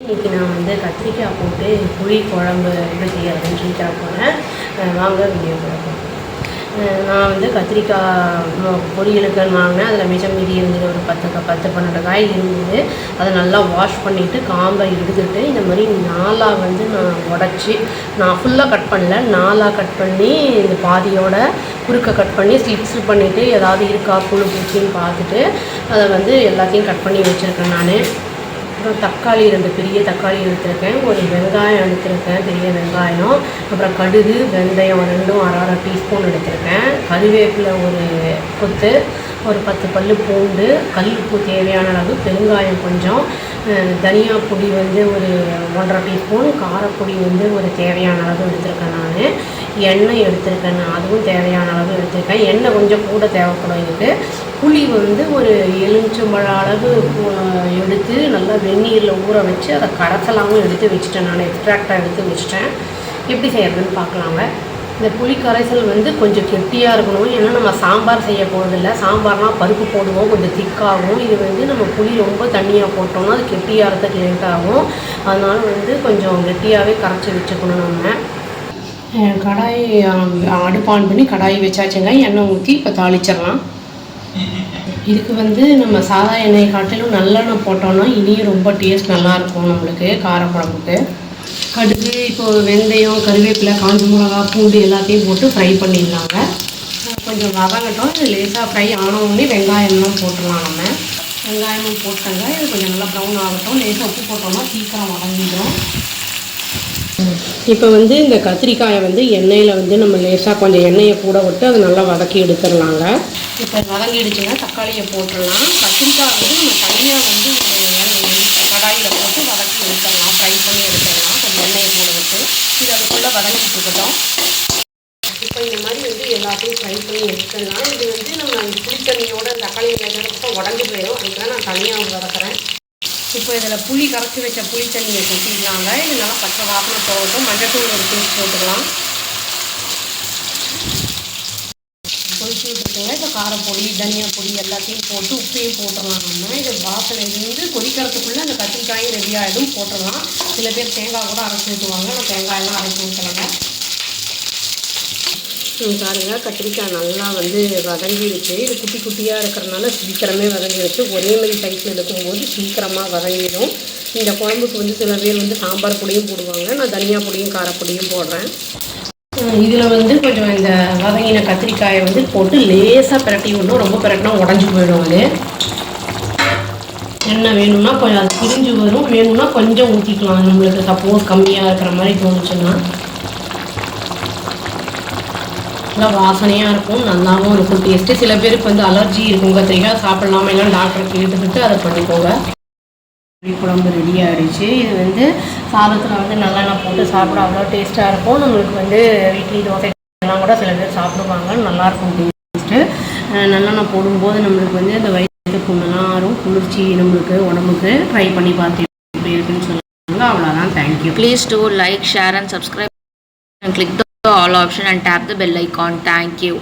இன்றைக்கி நான் வந்து கத்திரிக்காய் போட்டு புளி குழம்பு எப்படி செய்யறதுன்னு சொல்லி தர போகிறேன் வாங்க வீடியோ போகிறேன் நான் வந்து கத்திரிக்காய் பொரியலுக்கு பொரியலுக்குன்னு வாங்கினேன். அதில் மிச்சம் மீதி இருந்தது ஒரு பத்து க- பத்து பன்னெண்டு காய் இருந்தது. அதை நல்லா வாஷ் பண்ணிவிட்டு காம்பை எடுத்துட்டு இந்த மாதிரி நாலாக வந்து நான் உடச்சி நான் ஃபுல்லாக கட் பண்ணல. நாலாக கட் பண்ணி இந்த பாதியோட குறுக்க கட் பண்ணி ஸ்லிப்ஸ் பண்ணிவிட்டு ஏதாவது இருக்கா புழு பூச்சின்னு பார்த்துட்டு அதை வந்து எல்லாத்தையும் கட் பண்ணி வச்சுருக்கேன் நான். அப்புறம் தக்காளி ரெண்டு பெரிய தக்காளி எடுத்திருக்கேன் ஒரு வெங்காயம் எடுத்திருக்கேன் பெரிய வெங்காயம் அப்புறம் கடுகு வெந்தயம் ரெண்டும் அரை அரை டீஸ்பூன் எடுத்திருக்கேன். கருவேப்பிலை ஒரு கொத்து ஒரு பத்து பல் பூண்டு கல்லுப்பு தேவையான அளவு பெருங்காயம் கொஞ்சம் தனியா பொடி வந்து ஒரு ஒன்றரை டீஸ்பூன் காரப்பொடி வந்து ஒரு தேவையான அளவு எடுத்திருக்கேன் நான். எண்ணெய் எடுத்திருக்கேன் நான் அதுவும் தேவையான அளவு எடுத்திருக்கேன். எண்ணெய் கொஞ்சம் கூட தேவைப்படும் எனக்கு. புளி வந்து ஒரு எலுமிச்சம்பழ அளவு எடுத்து நல்லா வெந்நீரில் ஊற வச்சு அதை கரைசலாகவும் எடுத்து வச்சுட்டேன் நான் எக்ஸ்ட்ராக்டாக எடுத்து வச்சுட்டேன். எப்படி செய்யறதுன்னு பார்க்கலாங்க. இந்த புளி கரைசல் வந்து கொஞ்சம் கெட்டியாக இருக்கணும். ஏன்னா நம்ம சாம்பார் செய்ய போகிறதில்ல சாம்பார்னால் பருப்பு போடுவோம் கொஞ்சம் திக்காகும் இது வந்து நம்ம புளி ரொம்ப தண்ணியாக போட்டோம்னா அது கெட்டியாகிறதுக்கு லேட் ஆகும் அதனால் வந்து கொஞ்சம் கெட்டியாகவே கரைச்சி வச்சுக்கணும் நம்ம. கடாயை கடாய் அடுப்பு ஆன் பண்ணி கடாய் வச்சாச்சுங்க. எண்ணெய் ஊற்றி இப்போ தாளிச்சிடலாம். இதுக்கு வந்து நம்ம சாதா எண்ணெய் காட்டிலும் நல்லெண்ணெய் போட்டோம்னா இனியும் ரொம்ப டேஸ்ட் நல்லாயிருக்கும் நம்மளுக்கு காரக்குழம்புக்கு. கடுகு இப்போ வெந்தயம் கருவேப்பிலை காஞ்ச மிளகா பூண்டு எல்லாத்தையும் போட்டு ஃப்ரை பண்ணிடலாங்க. கொஞ்சம் வதங்கட்டும் இது லேசாக ஃப்ரை ஆனவுடனே வெங்காயம்லாம் போட்டுடலாம் நம்ம. வெங்காயமும் போட்டாங்க இது கொஞ்சம் நல்லா ப்ரௌன் ஆகட்டும். லேசாக உப்பு போட்டோம்னா சீக்கிரம் வதங்கிடும். இப்போ வந்து இந்த கத்திரிக்காயை வந்து எண்ணெயில் வந்து நம்ம லேசாக கொஞ்சம் எண்ணெயை கூட விட்டு அதை நல்லா வதக்கி எடுத்துடலாங்க. இப்போ வதங்கிடுச்சுன்னா தக்காளியை போட்டுடலாம். கத்திரிக்காய் வந்து நம்ம தனியாக வந்து கடாயில் போட்டு வதக்கி எடுத்துடலாம். ஃப்ரை பண்ணி எடுத்துடலாம். கொஞ்சம் எண்ணெயை கூட விட்டு. இது அதுக்குள்ளே வதக்கிட்டு இருக்கட்டும். இப்போ இந்த மாதிரி வந்து எல்லாத்தையும் ஃப்ரை பண்ணி எடுத்துடலாம். இது வந்து நம்ம புளித்தண்ணியோட தக்காளி வெங்காயத்தை உடஞ்சி போயிடும். அதுக்கெல்லாம் நான் தனியாக வதக்குறேன். இப்போ இதில் புளி கரைச்சி வச்ச புளி தண்ணியை கொட்டிடலாங்க. இது நல்லா பச்சை வாசனை போகட்டும். மஞ்சத்தூள் ஒரு பீஸ் போட்டுக்கலாம். கொதிச்சு விட்டுருக்கோங்க இப்போ காரப்பொடி தனியா பொடி எல்லாத்தையும் போட்டு உப்பையும் போட்டுடலாம் நம்ம. இது வாசனை இருந்து கொதிக்கிறதுக்குள்ளே அந்த கத்திரிக்காயும் ரெடி ஆகிடும் போட்டுடலாம். சில பேர் தேங்காய் கூட அரைச்சி ஊற்றுவாங்க நான் தேங்காயெல்லாம் அரைச்சி ஊற்றலைங்க பாருங்கள் கத்திரிக்காய் நல்லா வந்து வதங்கிடுச்சு. இது குட்டி குட்டியாக இருக்கிறனால சீக்கிரமே வதங்கிடுச்சு. ஒரே மாதிரி சைஸில் எடுக்கும்போது சீக்கிரமாக வதங்கிடும். இந்த குழம்புக்கு வந்து சில பேர் வந்து சாம்பார் பொடியும் போடுவாங்க. நான் தனியா பொடியும் காரப்பொடியும் போடுறேன். இதில் வந்து கொஞ்சம் இந்த வதங்கின கத்திரிக்காயை வந்து போட்டு லேசாக பிரட்டி விடணும். ரொம்ப பிரட்டினா உடஞ்சி போயிடும் அது. எண்ணெய் வேணும்னா கொஞ்சம் அது பிரிஞ்சு வரும். வேணும்னா கொஞ்சம் ஊற்றிக்கலாம் நம்மளுக்கு சப்போஸ் கம்மியாக இருக்கிற மாதிரி தோணுச்சுன்னா. நல்லா வாசனையாக இருக்கும் நல்லாவும் இருக்கும். டேஸ்ட்டு சில பேருக்கு வந்து அலர்ஜி இருக்கும். கத்திரிக்காய் சாப்பிடலாமா எல்லாம் டாக்டர் கேட்டுக்கிட்டு அதை பண்ணிக்கோங்க. குழம்பு ரெடி ஆகிடுச்சு இது வந்து சாதத்தில் வந்து நல்லெண்ணெய் போட்டு சாப்பிட அவ்வளோ டேஸ்ட்டாக இருக்கும். நம்மளுக்கு வந்து இட்லி தோசை எல்லாம் கூட சில பேர் சாப்பிடுவாங்க. நல்லாயிருக்கும் டேஸ்ட்டு நல்லெண்ணெய் போடும்போது நம்மளுக்கு வந்து அந்த வயிற்று புண்ணெல்லாம் ஆறும். குளிர்ச்சி நம்மளுக்கு உடம்புக்கு ட்ரை பண்ணி பார்த்து எப்படி இருக்குன்னு சொல்லுவாங்க அவ்வளோதான். Thank you Please do like, share and subscribe. And click all option and tap the bell icon. Thank you.